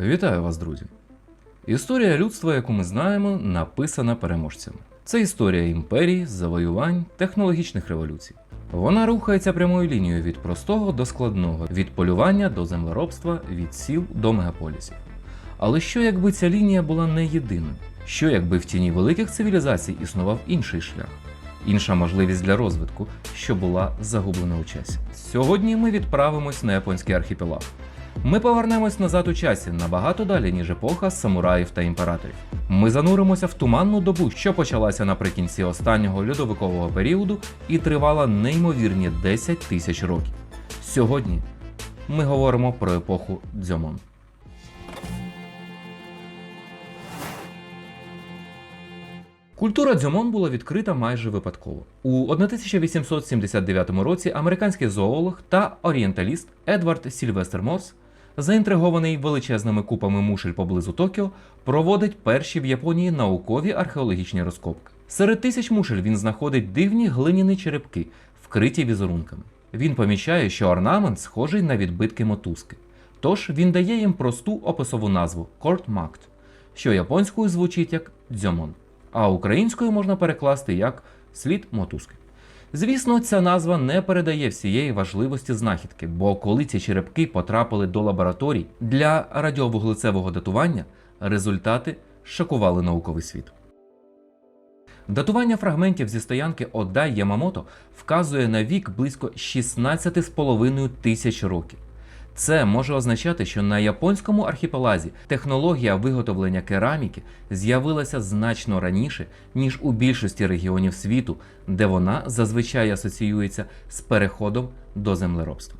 Вітаю вас, друзі! Історія людства, яку ми знаємо, написана переможцями. Це історія імперій, завоювань, технологічних революцій. Вона рухається прямою лінією від простого до складного, від полювання до землеробства, від сіл до мегаполісів. Але що якби ця лінія була не єдиною? Що якби в тіні великих цивілізацій існував інший шлях? Інша можливість для розвитку, що була загублена у часі. Сьогодні ми відправимось на японський архіпелаг. Ми повернемось назад у часі набагато далі, ніж епоха самураїв та імператорів. Ми зануримося в туманну добу, що почалася наприкінці останнього льодовикового періоду і тривала неймовірні 10 тисяч років. Сьогодні ми говоримо про епоху Дзьомон. Культура дзьомон була відкрита майже випадково. У 1879 році американський зоолог та орієнталіст Едвард Сільвестер Морс, заінтригований величезними купами мушель поблизу Токіо, проводить перші в Японії наукові археологічні розкопки. Серед тисяч мушель він знаходить дивні глиняні черепки, вкриті візерунками. Він помічає, що орнамент схожий на відбитки мотузки. Тож він дає їм просту описову назву Кортмакт, що японською звучить як дзьомон а українською можна перекласти як слід мотузки. Звісно, ця назва не передає всієї важливості знахідки, бо коли ці черепки потрапили до лабораторій для радіовуглецевого датування, результати шокували науковий світ. Датування фрагментів зі стоянки Одай Ямамото вказує на вік близько 16,5 тисяч років. Це може означати, що на японському архіпелазі технологія виготовлення кераміки з'явилася значно раніше, ніж у більшості регіонів світу, де вона зазвичай асоціюється з переходом до землеробства.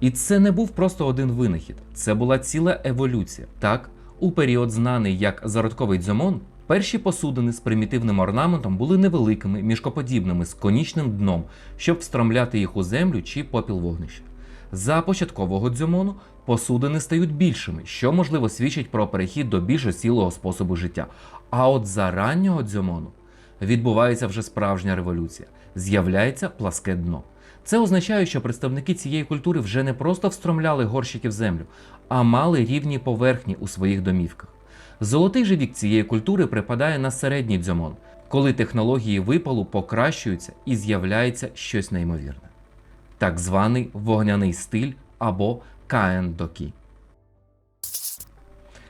І це не був просто один винахід, це була ціла еволюція. Так, у період знаний як зародковий дзьомон, перші посудини з примітивним орнаментом були невеликими, мішкоподібними з конічним дном, щоб встромляти їх у землю чи попіл вогнища. За початкового дзьомону посудини стають більшими, що можливо свідчить про перехід до більш осілого способу життя. А от за раннього дзьомону відбувається вже справжня революція, з'являється пласке дно. Це означає, що представники цієї культури вже не просто встромляли горщики в землю, а мали рівні поверхні у своїх домівках. Золотий же вік цієї культури припадає на середній дзьомон, коли технології випалу покращуються і з'являється щось неймовірне так званий вогняний стиль або каендокі.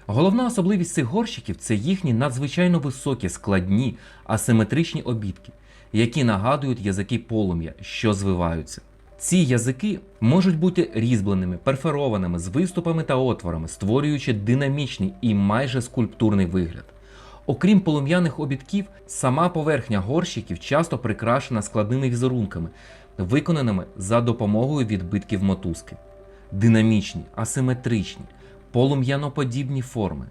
Головна особливість цих горщиків це їхні надзвичайно високі, складні, асиметричні обідки, які нагадують язики полум'я, що звиваються. Ці язики можуть бути різьбленими, перфорованими з виступами та отворами, створюючи динамічний і майже скульптурний вигляд. Окрім полум'яних обідків, сама поверхня горщиків часто прикрашена складними візерунками, виконаними за допомогою відбитків мотузки, динамічні, асиметричні, полум'яноподібні форми.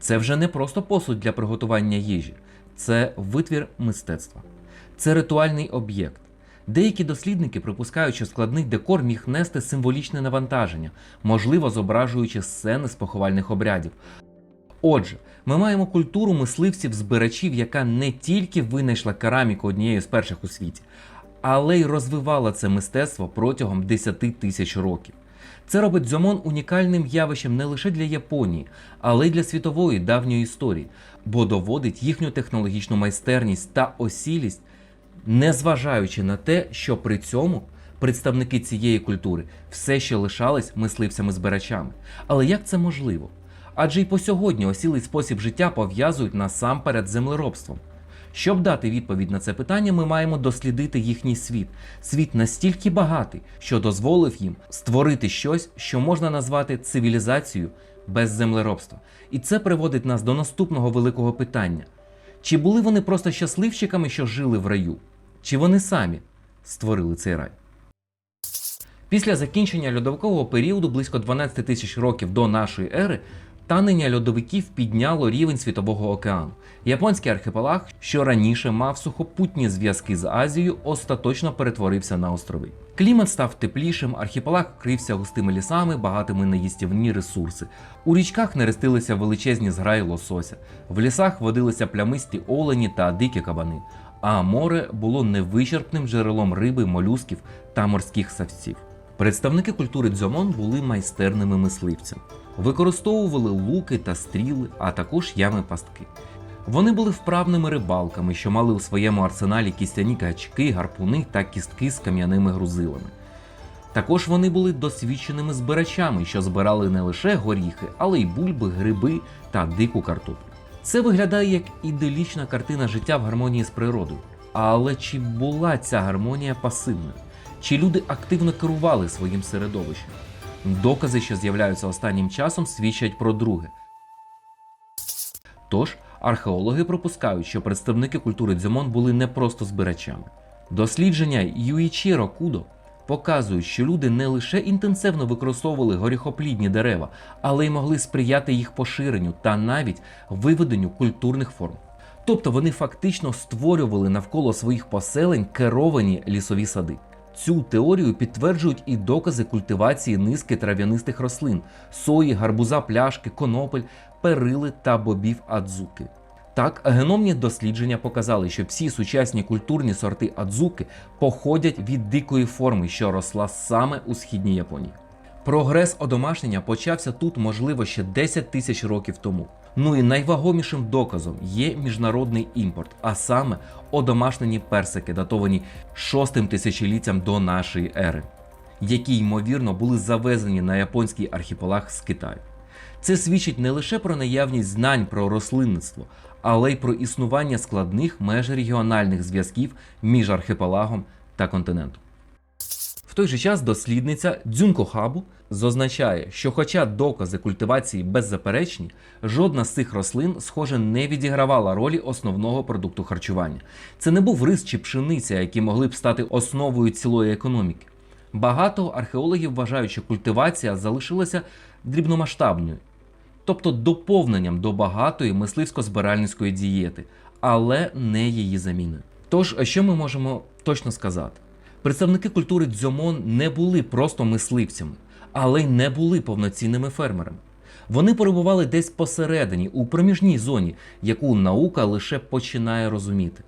Це вже не просто посуд для приготування їжі, це витвір мистецтва, це ритуальний об'єкт. Деякі дослідники припускають, що складний декор міг нести символічне навантаження, можливо, зображуючи сцени з поховальних обрядів. Отже, ми маємо культуру мисливців-збирачів, яка не тільки винайшла кераміку однією з перших у світі, але й розвивала це мистецтво протягом 10 тисяч років. Це робить дзьомон унікальним явищем не лише для Японії, але й для світової давньої історії, бо доводить їхню технологічну майстерність та осілість, незважаючи на те, що при цьому представники цієї культури все ще лишались мисливцями-збирачами. Але як це можливо? Адже й по сьогодні осілий спосіб життя пов'язують насамперед з землеробством. Щоб дати відповідь на це питання, ми маємо дослідити їхній світ. Світ настільки багатий, що дозволив їм створити щось, що можна назвати цивілізацією без землеробства. І це приводить нас до наступного великого питання: чи були вони просто щасливчиками, що жили в раю? Чи вони самі створили цей рай? Після закінчення льодовикового періоду близько 12 тисяч років до нашої ери Танення льодовиків підняло рівень світового океану. Японський архіпелаг, що раніше мав сухопутні зв'язки з Азією, остаточно перетворився на острови. Клімат став теплішим, архіпелаг вкрився густими лісами, багатими на їстівні ресурси. У річках нерестилися величезні зграї лосося, в лісах водилися плямисті олені та дикі кабани. А море було невичерпним джерелом риби, молюсків та морських савців. Представники культури дзьомон були майстерними мисливцями, використовували луки та стріли, а також ями пастки. Вони були вправними рибалками, що мали у своєму арсеналі кістяні гачки, гарпуни та кістки з кам'яними грузилами. Також вони були досвідченими збирачами, що збирали не лише горіхи, але й бульби, гриби та дику картоплю. Це виглядає як іделічна картина життя в гармонії з природою. Але чи була ця гармонія пасивною? Чи люди активно керували своїм середовищем? Докази, що з'являються останнім часом, свідчать про друге. Тож археологи пропускають, що представники культури дзьомон були не просто збирачами. Дослідження Юїчіро Кудо показують, що люди не лише інтенсивно використовували горіхоплідні дерева, але й могли сприяти їх поширенню та навіть виведенню культурних форм. Тобто вони фактично створювали навколо своїх поселень керовані лісові сади. Цю теорію підтверджують і докази культивації низки трав'янистих рослин сої, гарбуза, пляшки, конопель, перили та бобів адзуки. Так, геномні дослідження показали, що всі сучасні культурні сорти адзуки походять від дикої форми, що росла саме у східній Японії. Прогрес одомашнення почався тут, можливо, ще 10 тисяч років тому. Ну і найвагомішим доказом є міжнародний імпорт, а саме одомашнені персики, датовані 6 тисячоліттям до нашої ери, які ймовірно були завезені на японський архіпелаг з Китаю. Це свідчить не лише про наявність знань про рослинництво, але й про існування складних межрегіональних зв'язків між архіпелагом та континентом. В той же час дослідниця Дзюнко Хабу зазначає, що, хоча докази культивації беззаперечні, жодна з цих рослин, схоже, не відігравала ролі основного продукту харчування. Це не був рис чи пшениця, які могли б стати основою цілої економіки. Багато археологів вважають, що культивація залишилася дрібномасштабною, тобто доповненням до багатої мисливсько-збиральницької дієти, але не її заміною. Тож, що ми можемо точно сказати? Представники культури дзьомон не були просто мисливцями, але й не були повноцінними фермерами. Вони перебували десь посередині, у проміжній зоні, яку наука лише починає розуміти.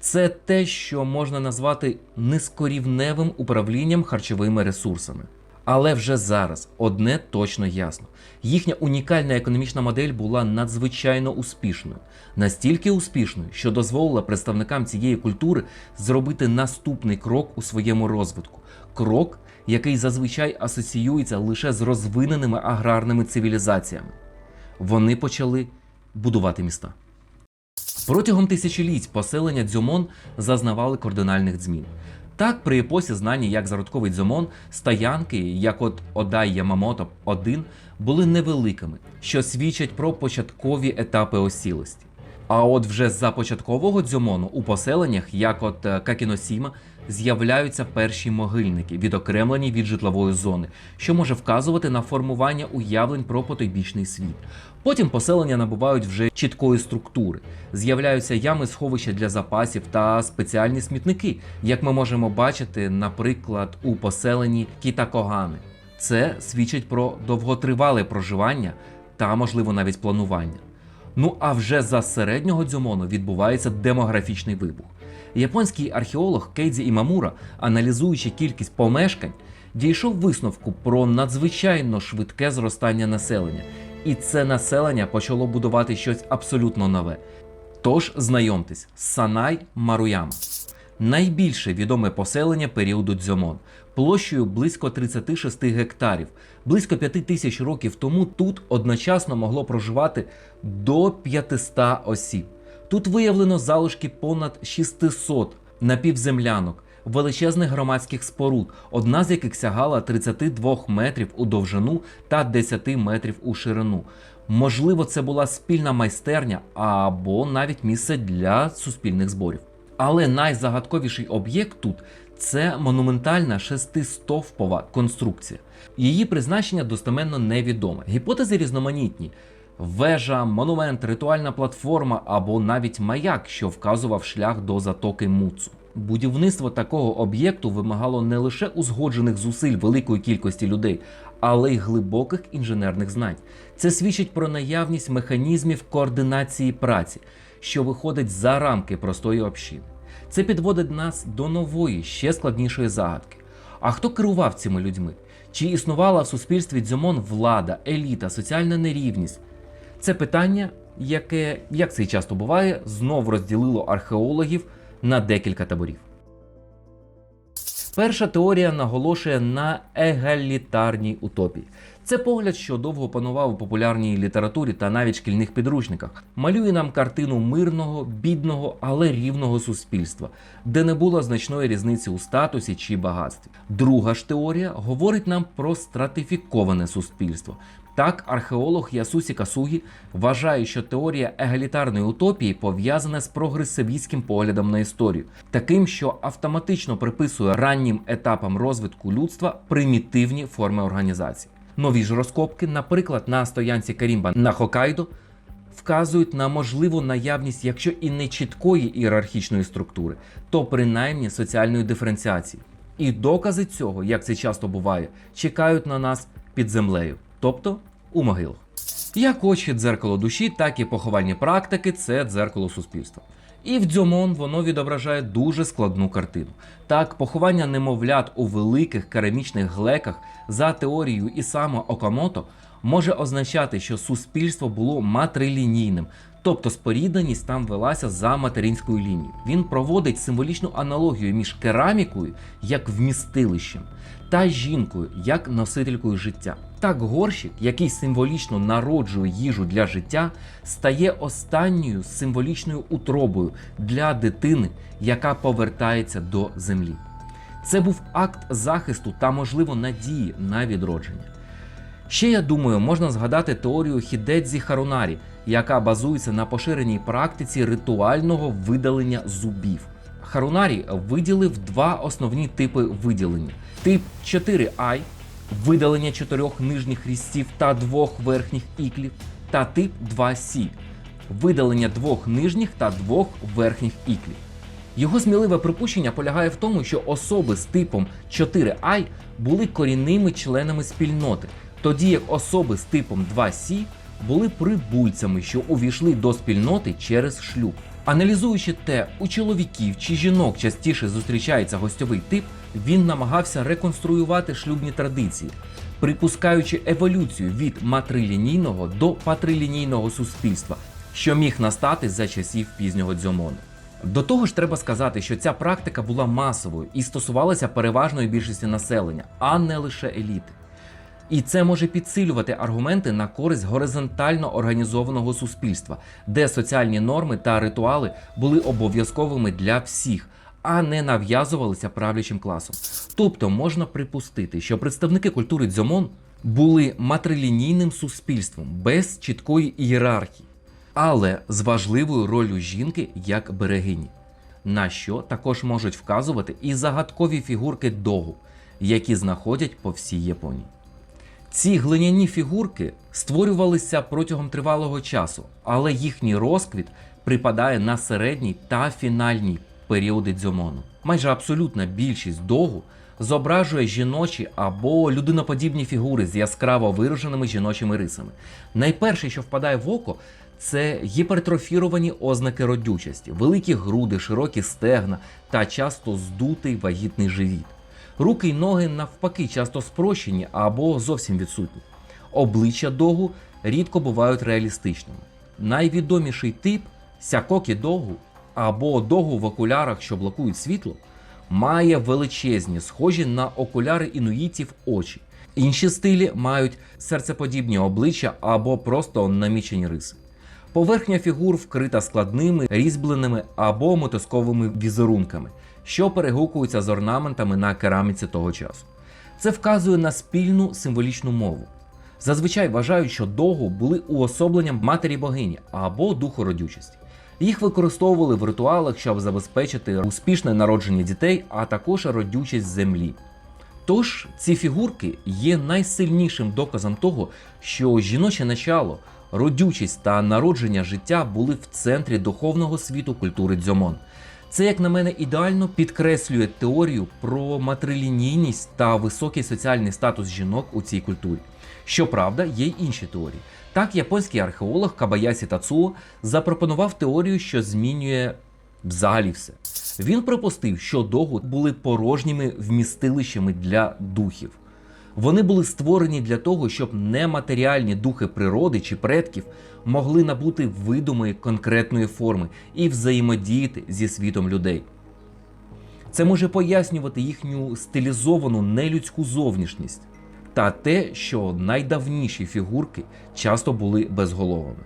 Це те, що можна назвати низкорівневим управлінням харчовими ресурсами. Але вже зараз одне точно ясно: їхня унікальна економічна модель була надзвичайно успішною, настільки успішною, що дозволила представникам цієї культури зробити наступний крок у своєму розвитку крок, який зазвичай асоціюється лише з розвиненими аграрними цивілізаціями. Вони почали будувати міста. Протягом тисячоліть поселення дзьомон зазнавали кардинальних змін. Так, при епосі знані як зародковий дзьомон, стоянки, як от Одай Ямамото 1, були невеликими, що свідчать про початкові етапи осілості. А от вже за початкового дзьомону у поселеннях, як от е, Какіносіма, з'являються перші могильники, відокремлені від житлової зони, що може вказувати на формування уявлень про потойбічний світ. Потім поселення набувають вже чіткої структури, з'являються ями сховища для запасів та спеціальні смітники, як ми можемо бачити, наприклад, у поселенні Кітакогани. Це свідчить про довготривале проживання та, можливо, навіть планування. Ну а вже за середнього дзюмону відбувається демографічний вибух. Японський археолог Кейдзі Імамура, аналізуючи кількість помешкань, дійшов висновку про надзвичайно швидке зростання населення, і це населення почало будувати щось абсолютно нове. Тож знайомтесь, Санай Маруяма. Найбільше відоме поселення періоду дзьомон площею близько 36 гектарів. Близько 5 тисяч років тому тут одночасно могло проживати до 500 осіб. Тут виявлено залишки понад 600 напівземлянок, величезних громадських споруд, одна з яких сягала 32 метрів у довжину та 10 метрів у ширину. Можливо, це була спільна майстерня або навіть місце для суспільних зборів. Але найзагадковіший об'єкт тут це монументальна шестистовпова конструкція. Її призначення достеменно невідоме. Гіпотези різноманітні. Вежа, монумент, ритуальна платформа або навіть маяк, що вказував шлях до затоки Муцу. Будівництво такого об'єкту вимагало не лише узгоджених зусиль великої кількості людей, але й глибоких інженерних знань. Це свідчить про наявність механізмів координації праці, що виходить за рамки простої общини. Це підводить нас до нової, ще складнішої загадки. А хто керував цими людьми? Чи існувала в суспільстві дзьомон влада, еліта, соціальна нерівність? Це питання, яке, як це і часто буває, знов розділило археологів на декілька таборів. Перша теорія наголошує на егалітарній утопії. Це погляд, що довго панував у популярній літературі та навіть шкільних підручниках. Малює нам картину мирного, бідного, але рівного суспільства, де не було значної різниці у статусі чи багатстві. Друга ж теорія говорить нам про стратифіковане суспільство. Так, археолог Ясусі Касугі вважає, що теорія егалітарної утопії пов'язана з прогресивістським поглядом на історію, таким, що автоматично приписує раннім етапам розвитку людства примітивні форми організації. Нові ж розкопки, наприклад, на стоянці Карімба на Хокайдо, вказують на можливу наявність, якщо і не чіткої ієрархічної структури, то принаймні соціальної диференціації. І докази цього, як це часто буває, чекають на нас під землею, тобто у могилах. Як очі дзеркало душі, так і поховальні практики це дзеркало суспільства. І в дзьомон воно відображає дуже складну картину. Так, поховання немовлят у великих керамічних глеках за теорією Ісама Окамото може означати, що суспільство було матрилінійним, тобто спорідненість там велася за материнською лінією. Він проводить символічну аналогію між керамікою як вмістилищем та жінкою як носителькою життя. Так горщик, який символічно народжує їжу для життя, стає останньою символічною утробою для дитини, яка повертається до землі. Це був акт захисту та, можливо, надії на відродження. Ще я думаю, можна згадати теорію Хідедзі Харунарі, яка базується на поширеній практиці ритуального видалення зубів. Харунарі виділив два основні типи виділення: тип 4I видалення чотирьох нижніх хрестів та двох верхніх іклів, та тип 2C видалення двох нижніх та двох верхніх іклів. Його сміливе припущення полягає в тому, що особи з типом 4I були корінними членами спільноти, тоді як особи з типом 2C були прибульцями, що увійшли до спільноти через шлюб. Аналізуючи те, у чоловіків чи жінок частіше зустрічається гостьовий тип, він намагався реконструювати шлюбні традиції, припускаючи еволюцію від матрилінійного до патрилінійного суспільства, що міг настати за часів пізнього дзьомону. До того ж, треба сказати, що ця практика була масовою і стосувалася переважної більшості населення, а не лише еліти. І це може підсилювати аргументи на користь горизонтально організованого суспільства, де соціальні норми та ритуали були обов'язковими для всіх, а не нав'язувалися правлячим класом. Тобто можна припустити, що представники культури дзьомон були матрилінійним суспільством без чіткої ієрархії, але з важливою ролью жінки як берегині, на що також можуть вказувати і загадкові фігурки догу, які знаходять по всій Японії. Ці глиняні фігурки створювалися протягом тривалого часу, але їхній розквіт припадає на середній та фінальні періоди дзьомону. Майже абсолютна більшість догу зображує жіночі або людиноподібні фігури з яскраво вираженими жіночими рисами. Найперше, що впадає в око, це гіпертрофіровані ознаки родючості, великі груди, широкі стегна та часто здутий вагітний живіт. Руки й ноги навпаки часто спрощені або зовсім відсутні. Обличчя догу рідко бувають реалістичними. Найвідоміший тип сякокі догу або догу в окулярах, що блокують світло, має величезні, схожі на окуляри інуїтів очі. Інші стилі мають серцеподібні обличчя або просто намічені риси. Поверхня фігур вкрита складними, різьбленими або мотузковими візерунками, що перегукуються з орнаментами на кераміці того часу. Це вказує на спільну символічну мову. Зазвичай вважають, що догу були уособленням матері богині або духу родючості. Їх використовували в ритуалах, щоб забезпечити успішне народження дітей, а також родючість землі. Тож ці фігурки є найсильнішим доказом того, що жіноче начало, родючість та народження життя були в центрі духовного світу культури дзьомон. Це, як на мене, ідеально підкреслює теорію про матрилінійність та високий соціальний статус жінок у цій культурі. Щоправда, є й інші теорії. Так, японський археолог Кабаясі Тацуо запропонував теорію, що змінює Взагалі все. Він припустив, що догу були порожніми вмістилищами для духів. Вони були створені для того, щоб нематеріальні духи природи чи предків могли набути видимої конкретної форми і взаємодіяти зі світом людей. Це може пояснювати їхню стилізовану нелюдську зовнішність та те, що найдавніші фігурки часто були безголовими.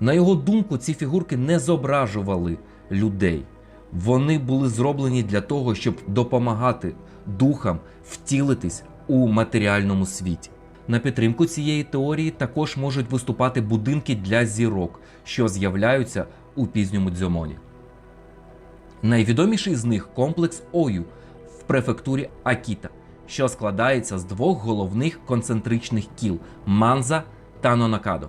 На його думку, ці фігурки не зображували людей. Вони були зроблені для того, щоб допомагати духам втілитись у матеріальному світі. На підтримку цієї теорії також можуть виступати будинки для зірок, що з'являються у пізньому дзьомоні. Найвідоміший з них комплекс Ою в префектурі Акіта, що складається з двох головних концентричних кіл Манза та Нонакадо.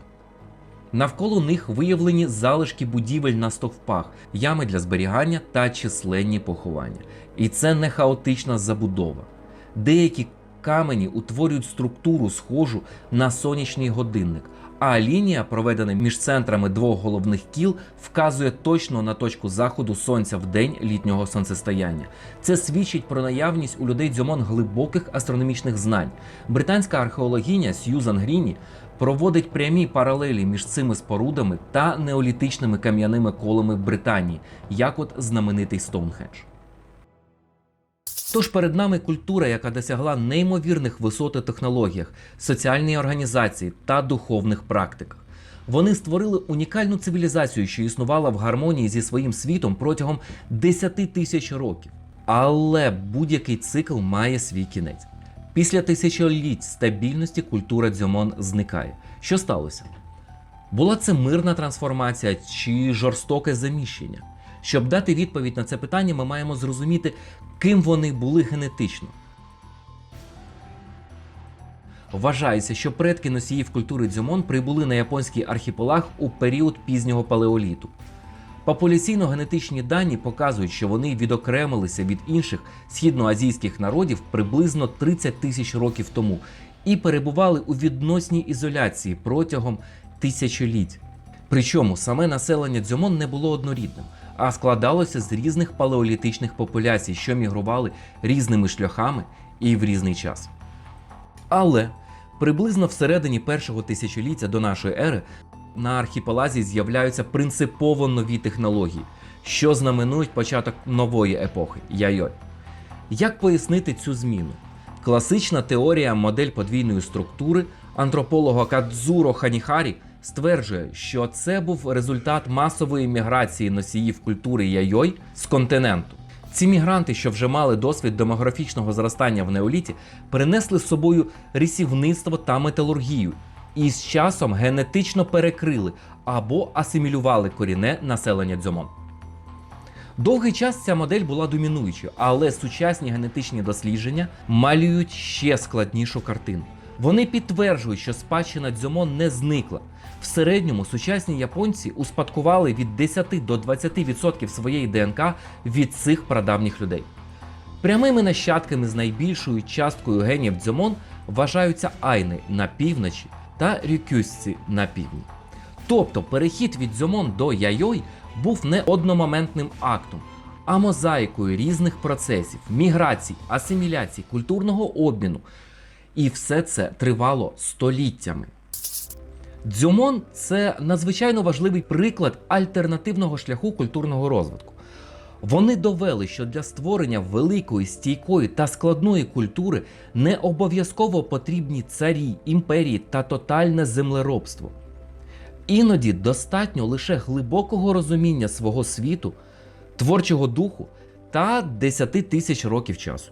Навколо них виявлені залишки будівель на стовпах, ями для зберігання та численні поховання. І це не хаотична забудова. Деякі камені утворюють структуру, схожу на сонячний годинник, а лінія, проведена між центрами двох головних кіл, вказує точно на точку заходу сонця в день літнього сонцестояння. Це свідчить про наявність у людей дзьомон глибоких астрономічних знань. Британська археологиня Сьюзан Гріні проводить прямі паралелі між цими спорудами та неолітичними кам'яними колами Британії, як от знаменитий Стоунхендж. Тож перед нами культура, яка досягла неймовірних висот у технологіях, соціальній організації та духовних практиках. Вони створили унікальну цивілізацію, що існувала в гармонії зі своїм світом протягом 10 тисяч років. Але будь-який цикл має свій кінець. Після тисячоліть стабільності культура дзьомон зникає. Що сталося? Була це мирна трансформація чи жорстоке заміщення? Щоб дати відповідь на це питання, ми маємо зрозуміти, ким вони були генетично. Вважається, що предки носіїв культури дзьомон прибули на японський архіпелаг у період пізнього палеоліту. Популяційно-генетичні дані показують, що вони відокремилися від інших східноазійських народів приблизно 30 тисяч років тому і перебували у відносній ізоляції протягом тисячоліть. Причому саме населення дзьомон не було однорідним, а складалося з різних палеолітичних популяцій, що мігрували різними шляхами і в різний час. Але приблизно всередині першого тисячоліття до нашої ери на архіпелазі з'являються принципово нові технології, що знаменують початок нової епохи яйой. Як пояснити цю зміну? Класична теорія модель подвійної структури антрополога Кадзуро Ханіхарі стверджує, що це був результат масової міграції носіїв культури яйой з континенту. Ці мігранти, що вже мали досвід демографічного зростання в неоліті, перенесли з собою рісівництво та металургію і з часом генетично перекрили або асимілювали корінне населення дзьомон. Довгий час ця модель була домінуючою, але сучасні генетичні дослідження малюють ще складнішу картину. Вони підтверджують, що спадщина дзьомон не зникла. В середньому сучасні японці успадкували від 10 до 20% своєї ДНК від цих прадавніх людей. Прямими нащадками з найбільшою часткою генів дзьомон вважаються айни на півночі та рюкюсці на півдні. Тобто перехід від дзьомон до яйой був не одномоментним актом, а мозаїкою різних процесів, міграцій, асиміляцій, культурного обміну. І все це тривало століттями. Дзюмон це надзвичайно важливий приклад альтернативного шляху культурного розвитку. Вони довели, що для створення великої, стійкої та складної культури не обов'язково потрібні царі, імперії та тотальне землеробство. Іноді достатньо лише глибокого розуміння свого світу, творчого духу та 10 тисяч років часу.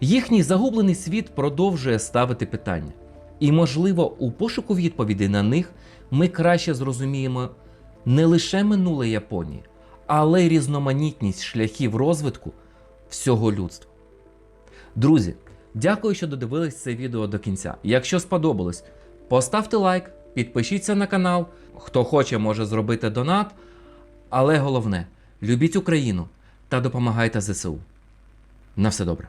Їхній загублений світ продовжує ставити питання. І, можливо, у пошуку відповідей на них ми краще зрозуміємо не лише минуле Японії, але й різноманітність шляхів розвитку всього людства. Друзі, дякую, що додивились це відео до кінця. Якщо сподобалось, поставте лайк, підпишіться на канал. Хто хоче, може зробити донат. Але головне, любіть Україну та допомагайте ЗСУ. На все добре.